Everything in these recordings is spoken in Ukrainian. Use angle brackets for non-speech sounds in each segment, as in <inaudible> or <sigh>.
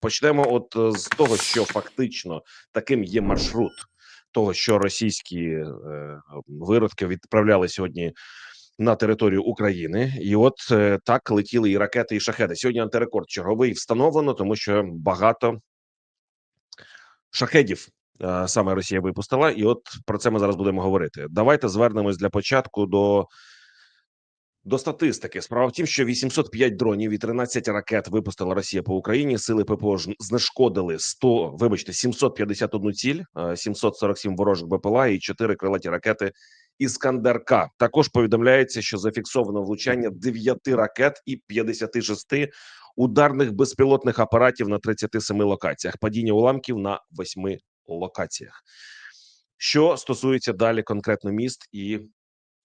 Почнемо, от е, з того, що фактично таким є маршрут того, що російські е, виродки відправляли сьогодні на територію України, і от е, так летіли і ракети, і шахеди. Сьогодні антирекорд черговий встановлено, тому що багато шахедів е, саме Росія випустила, і от про це ми зараз будемо говорити. Давайте звернемось для початку до. До статистики справа в тім, що 805 дронів і 13 ракет випустила Росія по Україні. Сили ППО знешкодили 100, вибачте, 751 ціль, е, 747 ворожих БПЛА і 4 крилаті ракети Іскандер К. Також повідомляється, що зафіксовано влучання 9 ракет і 56 ударних безпілотних апаратів на 37 локаціях. Падіння уламків на 8 локаціях. Що стосується далі конкретно міст і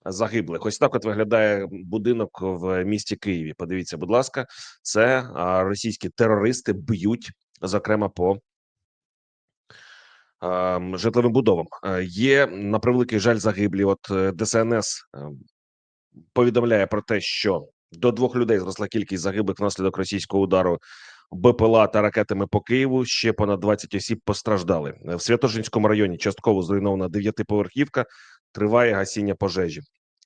загиблих. Ось так от виглядає будинок в місті Києві. Подивіться, будь ласка, це російські терористи б'ють, зокрема, по житловим будовам. Е, Є на превеликий жаль загиблі. От е, ДСНС е, повідомляє про те, що до двох людей зросла кількість загиблих внаслідок російського удару БПЛА та ракетами по Києву. Ще понад 20 осіб постраждали в Святошинському районі. Частково зруйнована дев'ятиповерхівка. Триває гасіння пожежі.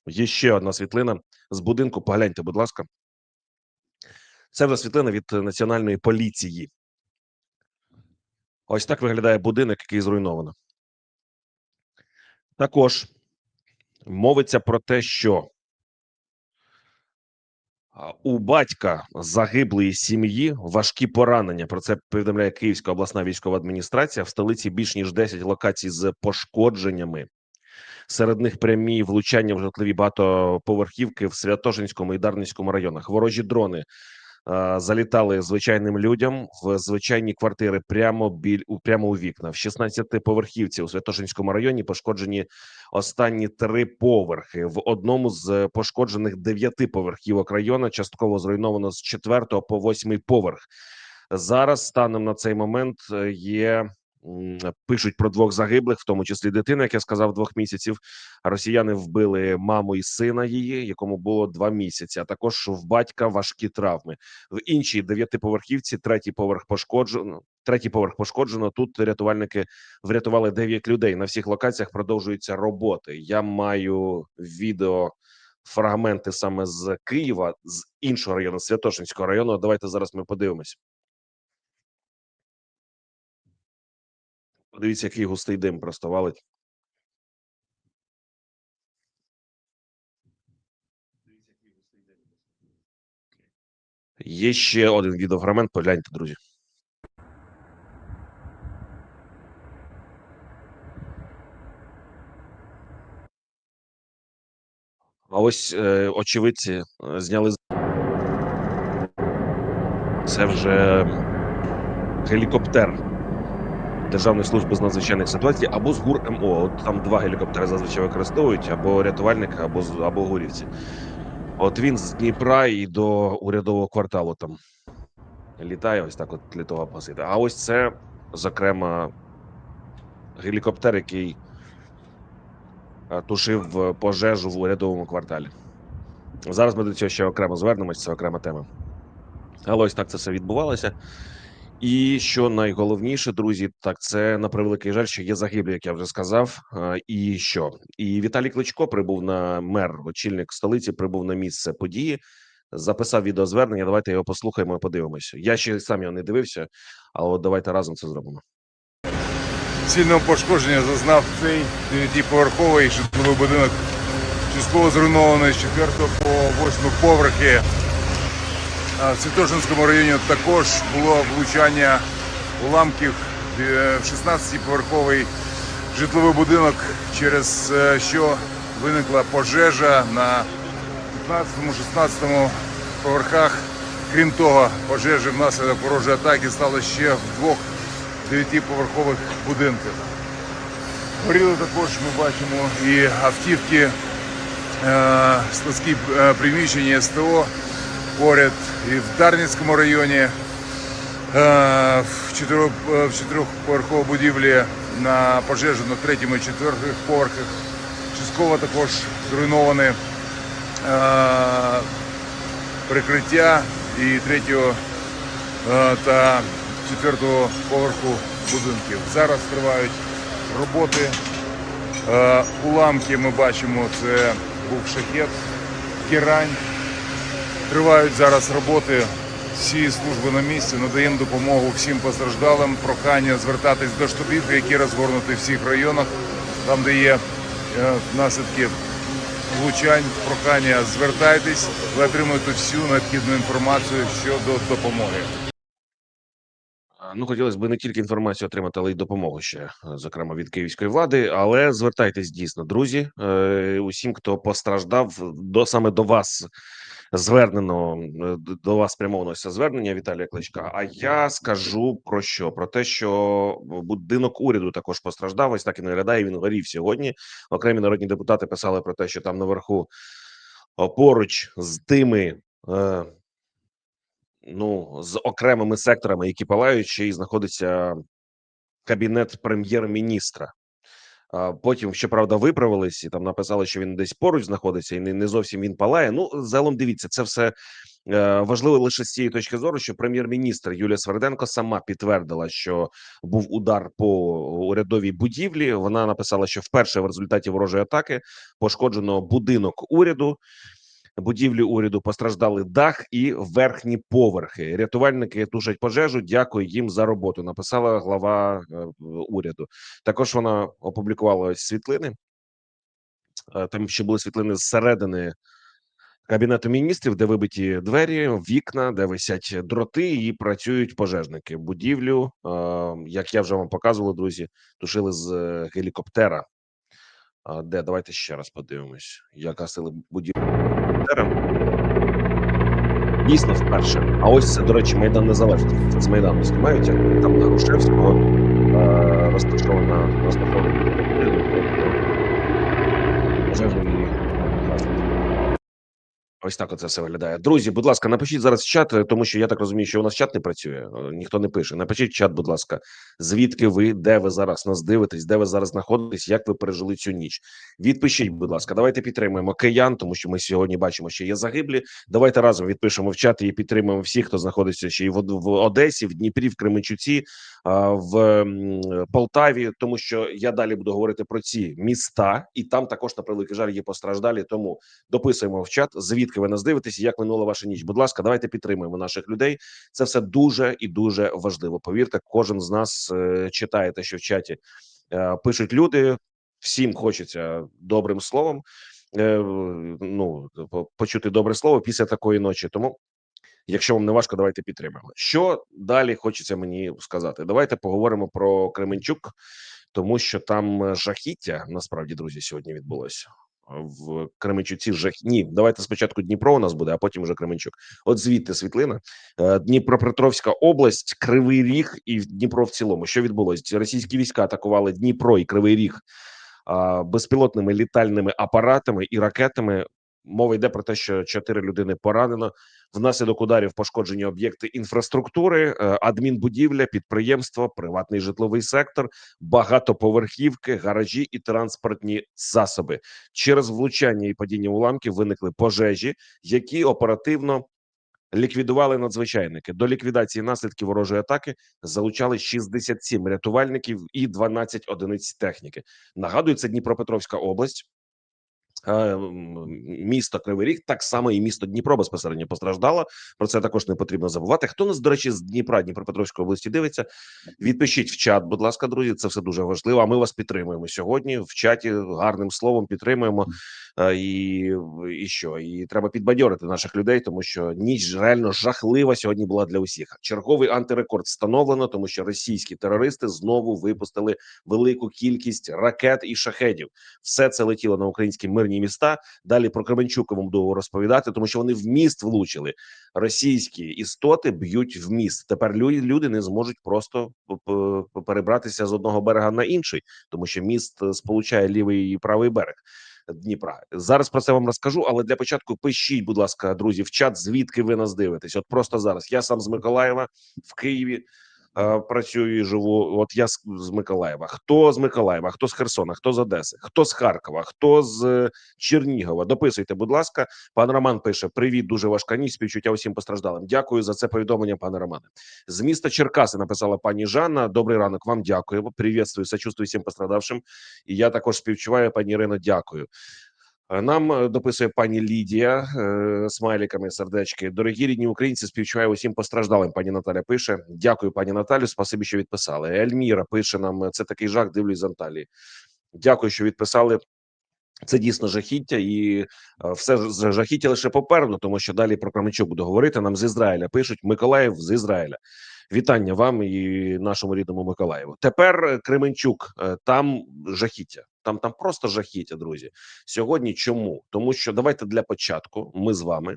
Є ще одна світлина з будинку. Погляньте, будь ласка. Це вже світлина від е, національної поліції. Ось так виглядає будинок, який зруйновано. Також мовиться про те, що у батька загиблої сім'ї важкі поранення. Про це повідомляє Київська обласна військова адміністрація. В столиці більш ніж 10 локацій з пошкодженнями. Серед них прямі влучання в житлові багатоповерхівки в Святошинському і Дарницькому районах. Ворожі дрони е, залітали звичайним людям в звичайні квартири прямо біль у прямо у вікна. В 16-поверхівці у Святошинському районі пошкоджені останні три поверхи. В одному з пошкоджених дев'яти поверхівок району частково зруйновано з 4 по 8 поверх. Зараз станом на цей момент е, є пишуть про двох загиблих, в тому числі дитина, як я сказав, двох місяців. Росіяни вбили маму і сина її, якому було два місяці. А також в батька важкі травми. В іншій дев'ятиповерхівці третій поверх пошкоджено. Третій поверх пошкоджено. Тут рятувальники врятували дев'ять людей. На всіх локаціях продовжуються роботи. Я маю відео. Фрагменти саме з Києва, з іншого району Святошинського району. Давайте зараз ми подивимось. Подивіться, який густий дим просто валить. Є ще один відеофрагмент. Погляньте, друзі. А ось е, очевидці е, зняли. Це вже гелікоптер Державної служби з надзвичайних ситуацій або з ГУР МО. От там два гелікоптери зазвичай використовують або рятувальники, або або гурівці. От він з Дніпра і до урядового кварталу там літає, ось так, от для того посити. А ось це, зокрема, гелікоптер, який е, тушив е, пожежу в урядовому кварталі. Зараз ми до цього ще окремо звернемось, це окрема тема. Але ось так це все відбувалося. І що найголовніше, друзі, так це на превеликий жаль, що є загиблі, як я вже сказав. І що? І Віталій Кличко прибув на мер, очільник столиці, прибув на місце події, записав відеозвернення. Давайте його послухаємо і подивимося. Я ще сам його не дивився, але давайте разом це зробимо. Сильного пошкодження зазнав цей дев'ятиповерховий житловий будинок, частково зруйнований з 4 по 8 поверхи. В Святошинському районі також було влучання уламків е, в 16-поверховий житловий будинок, через е, що виникла пожежа на 15-16 поверхах. Крім того, пожежі внаслідок ворожої атаки стало ще в двох дев'ятиповерхових будинках. Горіли також, ми бачимо, і автівки, е, складські приміщення СТО поряд і в Дарницькому районі, е, в чотирьох- чотирьохповерховій будівлі на пожежу на третьому і четвертих поверхах. Частково також зруйноване е, прикриття і третього та четвертого поверху будинків. Зараз тривають роботи. Е, Уламки ми бачимо, це був шахет, Кірань. Тривають зараз роботи. Всі служби на місці надаємо допомогу всім постраждалим. Прохання звертатись до штабів, які розгорнуті в всіх районах, там, де є е, наслідки влучань. Прохання звертайтесь, ви отримуєте всю необхідну інформацію щодо допомоги. Ну, хотілося б не тільки інформацію отримати, але й допомогу ще, е, зокрема від київської влади. Але звертайтесь дійсно, друзі, е, усім, хто постраждав, до саме до вас звернено е, до вас спрямовано звернення Віталія Кличка. А я скажу про що? Про те, що будинок уряду також постраждав. Ось так і не виглядає. Він горів сьогодні. Окремі народні депутати писали про те, що там наверху поруч з тими. Е, ну з окремими секторами, які палають, ще й знаходиться кабінет прем'єр-міністра. Потім, щоправда, виправились і там написали, що він десь поруч знаходиться, і не, не зовсім він палає. Ну, загалом дивіться, це все е, важливо лише з цієї точки зору, що прем'єр-міністр Юлія Сверденко сама підтвердила, що був удар по урядовій будівлі. Вона написала, що вперше в результаті ворожої атаки пошкоджено будинок уряду. Будівлі уряду постраждали дах і верхні поверхи. Рятувальники тушать пожежу. Дякую їм за роботу. Написала глава е, уряду. Також вона опублікувала ось світлини. Е, Там ще були світлини зсередини кабінету міністрів, де вибиті двері, вікна, де висять дроти, і працюють пожежники. Будівлю, е, як я вже вам показував, друзі, тушили з е, гелікоптера. А де давайте ще раз подивимось, як гасили будівлю гелікоптером. Дійсно вперше. А ось це, до речі, майдан незалежності. Це з майдану знімають, як там на Грушевського е, розташована розташована пожежної гаснуть. Ось так оце все виглядає. Друзі, будь ласка, напишіть зараз чат, е, тому що я так розумію, що у нас чат не працює. е, Ніхто не пише. Напишіть чат, будь ласка, звідки ви, де ви зараз нас дивитесь, де ви зараз знаходитесь, як ви пережили цю ніч. Відпишіть, будь ласка, давайте підтримуємо киян, тому що ми сьогодні бачимо, що є загиблі. Давайте разом відпишемо в чат і підтримуємо всіх, хто знаходиться ще й в, Одесі, в Дніпрі, в Кременчуці, в Полтаві, тому що я далі буду говорити про ці міста, і там також на превеликий жаль є постраждалі. Тому дописуємо в чат, звідки ви нас дивитесь, як минула ваша ніч. Будь ласка, давайте підтримуємо наших людей. Це все дуже і дуже важливо. Повірте, кожен з нас е, читає те, що в чаті е, пишуть люди. Всім хочеться добрим словом. Е, ну почути добре слово після такої ночі. Тому, якщо вам не важко, давайте підтримаємо. Що далі хочеться мені сказати? Давайте поговоримо про Кременчук, тому що там жахіття насправді друзі сьогодні відбулося. В Кременчуці жах... Ні, давайте спочатку Дніпро у нас буде, а потім вже Кременчук. От звідти світлина. Е, Дніпропетровська область, Кривий Ріг і Дніпро в цілому. Що відбулося? Російські війська атакували Дніпро і Кривий Ріг безпілотними літальними апаратами і ракетами. Мова йде про те, що чотири людини поранено. Внаслідок ударів пошкоджені об'єкти інфраструктури, е, адмінбудівля, підприємство, приватний житловий сектор, багатоповерхівки, гаражі і транспортні засоби. Через влучання і падіння уламків виникли пожежі, які оперативно ліквідували надзвичайники. До ліквідації наслідків ворожої атаки залучали 67 рятувальників і 12 одиниць техніки. Нагадую, це Дніпропетровська область. Е, Місто Кривий Ріг, так само і місто Дніпро безпосередньо постраждало. Про це також не потрібно забувати. Хто нас, до речі, з Дніпра Дніпропетровської області дивиться? Відпишіть в чат, будь ласка, друзі. Це все дуже важливо. А ми вас підтримуємо сьогодні в чаті. Гарним словом підтримуємо. Е, І, і що? І треба підбадьорити наших людей, тому що ніч реально жахлива сьогодні була для усіх. Черговий антирекорд встановлено, тому що російські терористи знову випустили велику кількість ракет і шахедів. Все це летіло на українські мирні міста. Далі про Кременчук я вам буду розповідати, тому що вони в міст влучили. Російські істоти б'ють в міст. Тепер люди, не зможуть просто перебратися з одного берега на інший, тому що міст е, сполучає лівий і правий берег. Дніпра зараз про це вам розкажу, але для початку пишіть, будь ласка, друзі, в чат, звідки ви нас дивитесь. От просто зараз я сам з Миколаєва в Києві. Працюю і живу. От я з, з Миколаєва. Хто з Миколаєва, хто з Херсона, хто з Одеси, хто з Харкова, хто з е, Чернігова. Дописуйте, будь ласка. Пан Роман пише: Привіт, дуже важка ніч. Співчуття усім постраждалим. Дякую за це повідомлення, пане Романе. З міста Черкаси написала пані Жанна. Добрий ранок. Вам дякую. Привітствую, сочувствую всім пострадавшим. І я також співчуваю, пані Ірино. Дякую. Е, Нам е, дописує пані Лідія е, смайликами сердечки. Дорогі рідні українці, співчуваю усім постраждалим. Пані Наталя пише. Дякую, пані Наталю. Спасибі, що відписали. Ельміра пише нам: це такий жах. Дивлюсь з Анталії. Дякую, що відписали. Це дійсно жахіття, і е, все жахіття лише попереду, тому що далі про Кременчук буду говорити. Нам з Ізраїля пишуть Миколаїв з Ізраїля. Вітання вам і нашому рідному Миколаєву. Тепер е, Кременчук. Е, Там жахіття. Там там просто жахіття, друзі. Сьогодні чому? Тому що давайте для початку ми з вами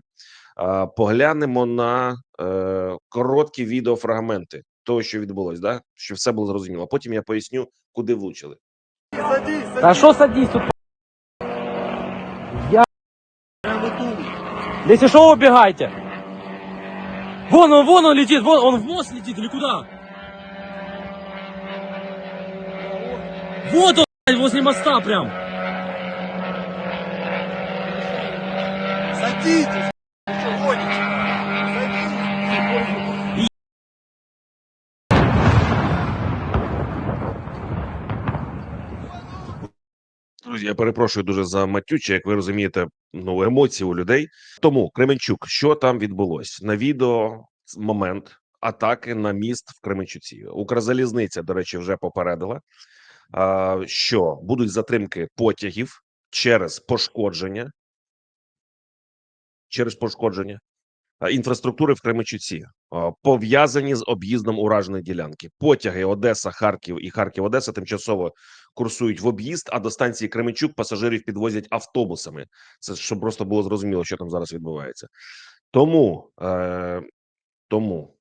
е, поглянемо на е, короткі відеофрагменти того, що відбулось, да? щоб все було зрозуміло. Потім я поясню, куди влучили. Да что садись тут? Я... Если что, убегайте. Вон он, вон он летит, вон он в мост летит или куда? Вот моста прям. Садитесь! Друзі, я перепрошую дуже за матюче, як ви розумієте, ну емоції у людей. Тому Кременчук, що там відбулось на відео? Момент атаки на міст в Кременчуці. Укрзалізниця, до речі, вже попередила, що будуть затримки потягів через пошкодження, через пошкодження інфраструктури в Кременчуці, пов'язані з об'їздом ураженої ділянки. Потяги Одеса, Харків і Харків Одеса тимчасово курсують в об'їзд, а до станції Кременчук пасажирів підвозять автобусами. Це щоб просто було зрозуміло, що там зараз відбувається. Тому, е, тому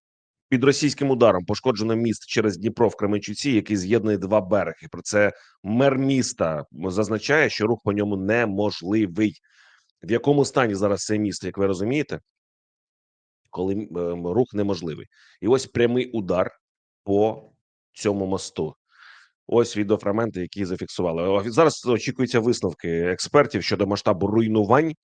під російським ударом пошкоджено міст через Дніпро в Кременчуці, який з'єднує два береги. Про це мер міста зазначає, що рух по ньому неможливий. В якому стані зараз це місто, як ви розумієте, коли е, рух неможливий, і ось прямий удар по цьому мосту. Ось відеофрагменти, які зафіксували. Зараз очікуються висновки експертів щодо масштабу руйнувань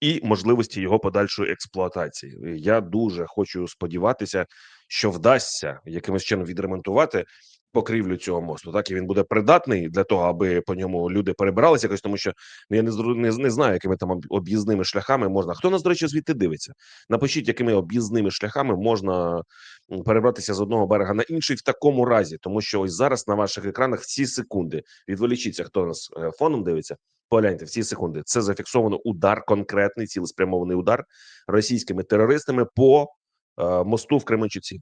і можливості його подальшої експлуатації. Я дуже хочу сподіватися, що вдасться якимось чином відремонтувати покрівлю цього мосту. Так і він буде придатний для того, аби по ньому люди перебиралися якось, тому що ну, я не не, не знаю, якими там об'їзними шляхами можна. Хто нас, до речі, звідти дивиться? Напишіть, якими об'їзними шляхами можна перебратися з одного берега на інший в такому разі, тому що ось зараз на ваших екранах в ці секунди відволічіться, хто нас е, фоном дивиться. Погляньте в ці секунди. Це зафіксовано удар, конкретний цілеспрямований удар російськими терористами по е, мосту в Кременчуці.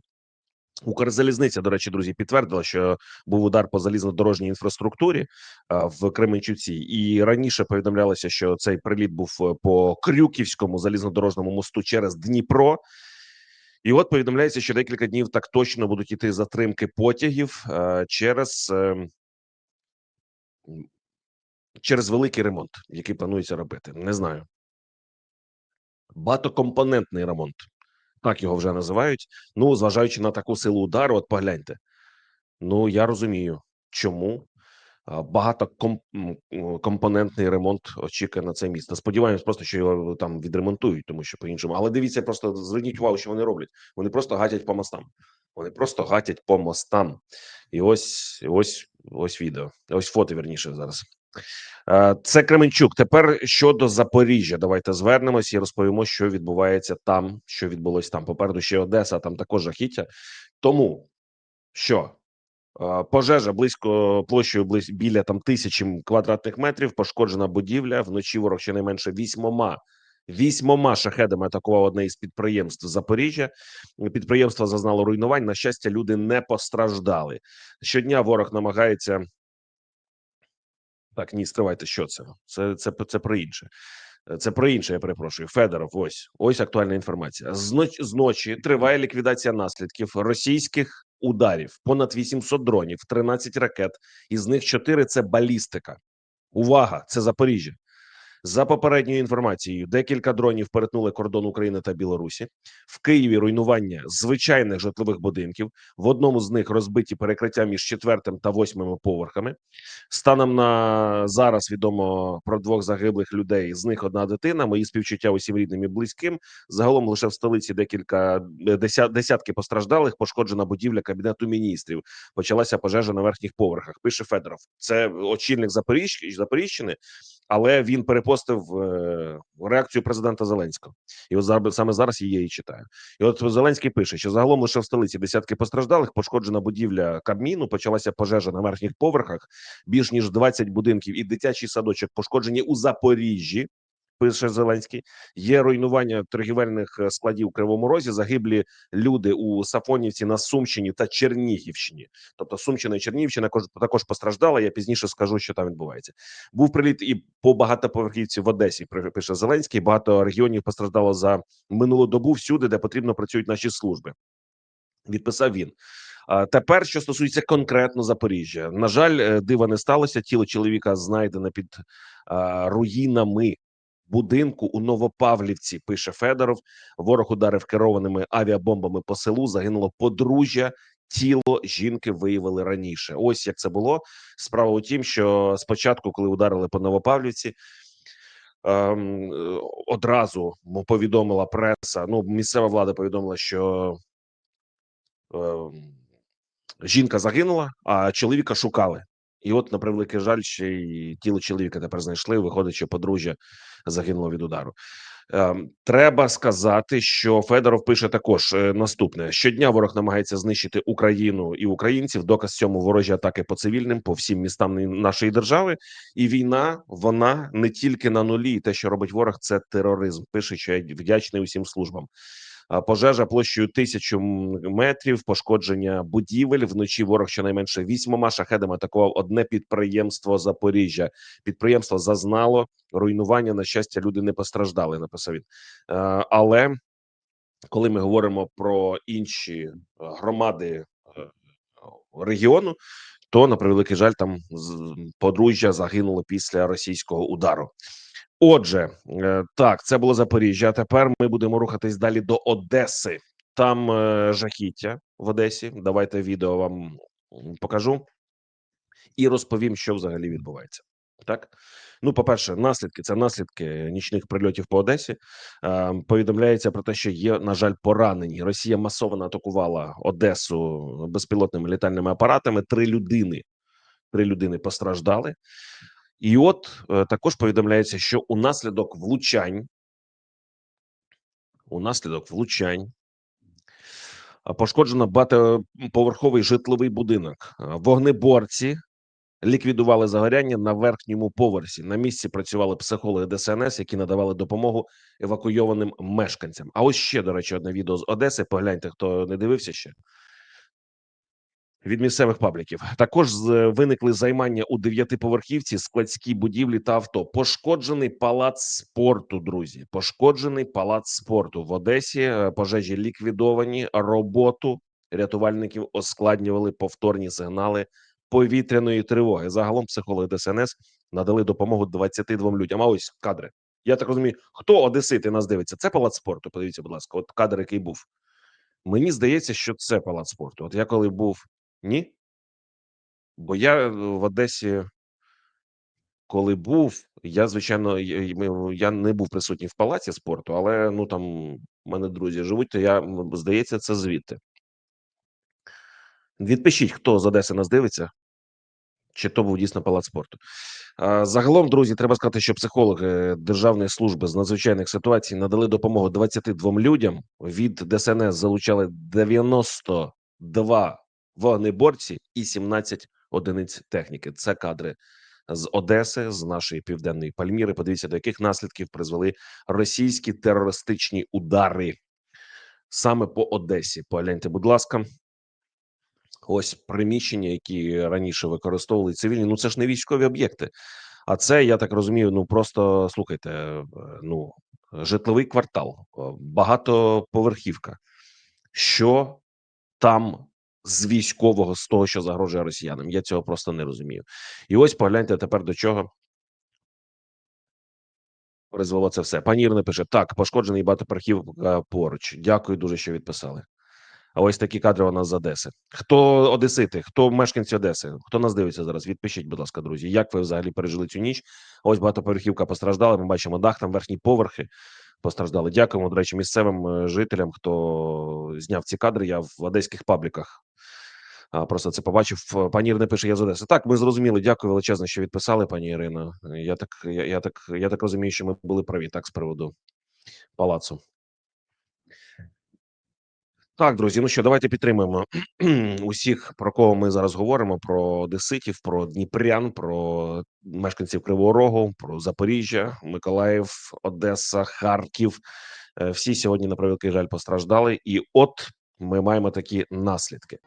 Укрзалізниця, до речі, друзі, підтвердила, що був удар по залізнодорожній інфраструктурі е, в Кременчуці, і раніше повідомлялося, що цей приліт був е, по Крюківському залізнодорожному мосту через Дніпро. І от повідомляється, що декілька днів так точно будуть іти затримки потягів е, через, через великий ремонт, який планується робити. Не знаю. Багатокомпонентний ремонт, так його вже називають. Ну, зважаючи на таку силу удару, от погляньте. Ну, я розумію, чому багатокомпонентний ремонт очікує на це місто. Сподіваємось, просто що його там відремонтують, тому що по-іншому. Але дивіться, просто зверніть увагу, що вони роблять. Вони просто гатять по мостам. Вони просто гатять по мостам. І ось ось ось відео. Ось фото вірніше зараз. Е, Це Кременчук. Тепер щодо Запоріжжя, давайте звернемось і розповімо, що відбувається там, що відбулось там. Попереду ще Одеса, там також жахіття. Тому що е, пожежа близько площею близь, біля там тисячі квадратних метрів, пошкоджена будівля. Вночі ворог щонайменше вісьмома. Вісьмома шахедами атакував одне із підприємств Запоріжжя. Підприємство зазнало руйнувань. На щастя, люди не постраждали. Щодня ворог намагається так, ні, стривайте, що це? Це це, це про інше. Е, Це про інше, я перепрошую. Федоров, ось ось актуальна інформація. Зноч, зночі триває ліквідація наслідків російських ударів. Понад 800 дронів, 13 ракет, із них 4 – це балістика. Увага! Це Запоріжжя. За попередньою інформацією, декілька дронів перетнули кордон України та Білорусі. В Києві руйнування звичайних житлових будинків. В одному з них розбиті перекриття між четвертим та восьмими поверхами. Станом на зараз відомо про двох загиблих людей. З них одна дитина. Мої співчуття усім рідним і близьким. Загалом лише в столиці декілька е, деся- десятки постраждалих. Пошкоджена будівля кабінету міністрів. Почалася пожежа на верхніх поверхах. Пише Федоров. Це очільник Запоріжжя Запоріжщини, але він перепостив е, реакцію президента Зеленського. І от зараз саме зараз її її читаю. І от Зеленський пише, що загалом лише в столиці десятки постраждалих, пошкоджена будівля Кабміну, почалася пожежа на верхніх поверхах. Більш ніж 20 будинків і дитячий садочок пошкоджені у Запоріжжі. Пише Зеленський, є руйнування торгівельних е, складів у Кривому Розі. Загиблі люди у Сафонівці на Сумщині та Чернігівщині. Тобто Сумщина і Чернігівщина також, постраждала. Я пізніше скажу, що там відбувається. Був приліт і по багатоповерхівці в Одесі. Пише Зеленський. Багато регіонів постраждало за минулу добу всюди, де потрібно працюють наші служби. Відписав він. Тепер, що стосується конкретно Запоріжжя, на жаль, е, дива не сталося. Тіло чоловіка знайдено під руїнами будинку у Новопавлівці. Пише Федоров. Ворог ударив керованими авіабомбами по селу. Загинуло подружжя. Тіло жінки виявили раніше. Ось як це було. Справа у тім, що спочатку, коли ударили по Новопавлівці, ем, е, одразу повідомила преса. Ну, місцева влада повідомила, що ем, жінка загинула, а чоловіка шукали. І от, на превеликий жаль, ще й тіло чоловіка тепер знайшли. Виходить, що подружжя загинуло від удару. Ем, треба сказати, що Федоров пише також е, наступне: щодня ворог намагається знищити Україну і українців. Доказ цьому ворожі атаки по цивільним, по всім містам нашої держави. І війна вона не тільки на нулі. І Те, що робить ворог, це тероризм. Пише, що я вдячний усім службам. Пожежа площею тисячу метрів, пошкодження будівель. Вночі ворог щонайменше вісьмома шахедами атакував одне підприємство Запоріжжя. Підприємство зазнало руйнування. На щастя, люди не постраждали. Написав він. Але коли ми говоримо про інші е, громади е, регіону, то на превеликий жаль, там подружжя загинуло після російського удару. Отже, е, так, це було Запоріжжя. А тепер ми будемо рухатись далі до Одеси. Там е, жахіття в Одесі. Давайте відео вам покажу і розповім, що взагалі відбувається. Так, ну, по-перше, наслідки це наслідки нічних прильотів по Одесі. Е, повідомляється про те, що є, на жаль, поранені. Росія масово атакувала Одесу безпілотними літальними апаратами. Три людини, три людини постраждали. І от е, також повідомляється, що унаслідок влучань, унаслідок влучань пошкоджено багатоповерховий житловий будинок. Вогнеборці ліквідували загоряння на верхньому поверсі. На місці працювали психологи ДСНС, які надавали допомогу евакуйованим мешканцям. А ось ще, до речі, одне відео з Одеси. Погляньте, хто не дивився ще. Від місцевих пабліків також з- виникли займання у дев'ятиповерхівці, складській будівлі та авто. Пошкоджений палац спорту. Друзі, пошкоджений палац спорту в Одесі. Е, Пожежі ліквідовані. Роботу рятувальників оскладнювали повторні сигнали повітряної тривоги. Загалом психологи ДСНС надали допомогу 22 людям. А ось кадри. Я так розумію, хто одесити нас дивиться? Це палац спорту. Подивіться, будь ласка, от кадр, який був. Мені здається, що це палац спорту. От я коли був ні. Бо я в Одесі, коли був, я звичайно, я, не був присутній в палаці спорту, але ну там у мене друзі живуть, то я здається, це звідти. Відпишіть, хто з Одеси нас дивиться, чи то був дійсно палац спорту. Загалом, друзі, треба сказати, що психологи Державної служби з надзвичайних ситуацій надали допомогу 22 людям. Від ДСНС залучали 92 вогнеборці і 17 одиниць техніки. Це кадри з Одеси, з нашої південної Пальміри. Подивіться, до яких наслідків призвели російські терористичні удари саме по Одесі. Погляньте, будь ласка. Ось приміщення, які раніше використовували цивільні. Ну це ж не військові об'єкти. А це я так розумію. Ну просто слухайте, ну житловий квартал, багатоповерхівка. Що там з військового з того, що загрожує росіянам? Я цього просто не розумію. І ось погляньте тепер до чого Призвело це все. Пані Ірина пише: так, пошкоджений багатоповерхівка поруч. Дякую дуже, що відписали. А ось такі кадри у нас з Одеси. Хто одесити, хто мешканці Одеси, хто нас дивиться зараз? Відпишіть, будь ласка, друзі. Як ви взагалі пережили цю ніч? Ось багатоповерхівка постраждала. Ми бачимо дах, там верхні поверхи постраждали. Дякуємо, до речі, місцевим е, жителям, хто зняв ці кадри. Я в одеських пабліках просто це побачив. Пані Ірина пише: я з Одеси. Так, ми зрозуміли. Дякую величезно, що відписали, пані Ірино. Я так, я, я так, я так розумію, що ми були праві так з приводу палацу. Так, друзі, ну що, давайте підтримуємо <clears throat> усіх, про кого ми зараз говоримо: про одеситів, про Дніпрян, про мешканців Кривого Рогу, про Запоріжжя, Миколаїв, Одеса, Харків. Е, Всі сьогодні на превеликий жаль постраждали, і от ми маємо такі наслідки.